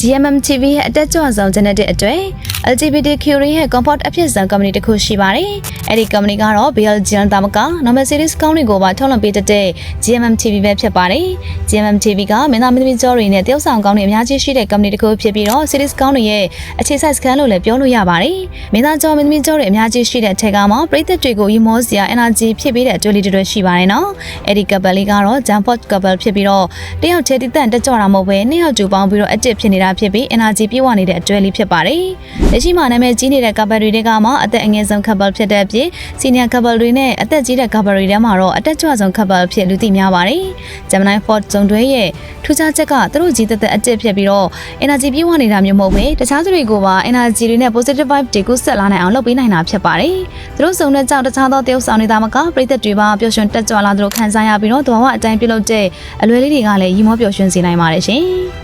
GMM TV ရဲ့အတက်ကြွဆုံး genetic အတွက် LGBTQ ရဲ့ comfort အဖြစ်ဆုံး company တစ်ခုရှိပါတယ်။အဲ့ဒီ company ကတော့ Belgian တာမက normal series ကောင်းတွေကိုပါထုတ်လွှင့်ပေးတတ်တဲ့ GMM TV ပဲဖြစ်ပါတယ်။ GMM TV ကမင်းသားမင်းသမီးကျော်တွေနဲ့တယောက်ဆောင်ကောင်းတွေအများကြီးရှိတဲ့ company တစ်ခုဖြစ်ပြီးတော့ series ကောင်းတွေရဲ့အခြေစိုက်စခန်းလို့လည်းပြောလို့ရပါတယ်။မင်းသားကျော်မင်းသမီးကျော်တွေအများကြီးရှိတဲ့အထက်ကမှပရိသတ်တွေကိုယူမောစရာ energy ဖြစ်ပေးတဲ့အတွေ့အလေးတွေရှိပါတယ်နော်။အဲ့ဒီ couple လေးကတော့ Jamford couple ဖြစ်ပြီးတော့တယောက်ချဲတည်တန့်တက်ကြွတာမဟုတ်ဘဲနှစ်ယောက်တူပေါင်းပြီးတော့အကျစ်ဖြစ်နေတာဖြစ်ပြီး energy ပြည့်ဝနေတဲ့အတွေ့အလေးဖြစ်ပါတယ်။လက်ရှိမှာနာမည်ကြီးနေတဲ့ couple တွေတဲကမှအသက်အငယ်ဆုံး couple ဖြစ်တဲ့အပြင် senior couple တွေနဲ့အသက်ကြီးတဲ့ couple တွေထဲမှာတော့အသက်ကြွဆုံး couple ဖြစ်လူသိများပါတယ်။ Gemini Ford ဇုံတွဲရဲ့ထူးခြားချက်ကသူတို့ကြီးသက်သက်အကျစ်ဖြစ်ပြီးတော့ energy ပြည့်ဝနေတာမျိုးမဟုတ်ဘဲတခြားသူတွေကိုပါ energy တွေနဲ့ positive vibe တွေကိုဆက်လာနိုင်အောင်လုပ်ပေးနိုင်တာဖြစ်ပါတယ်။သူတို့စုံတဲ့ကြောင့်တခြားသောတယောက်ဆောင်နေတာမကပြည်သက်တွေပါပျော်ရွှင်တက်ကြွလာသူတို့ခံစားရပြီးတော့သဘာဝအတိုင်းပြုလုပ်တဲ့အလွယ်လေးတွေကလည်းရီမောပျော်ရွှင်စေနိုင်ပါတယ်ရှင်။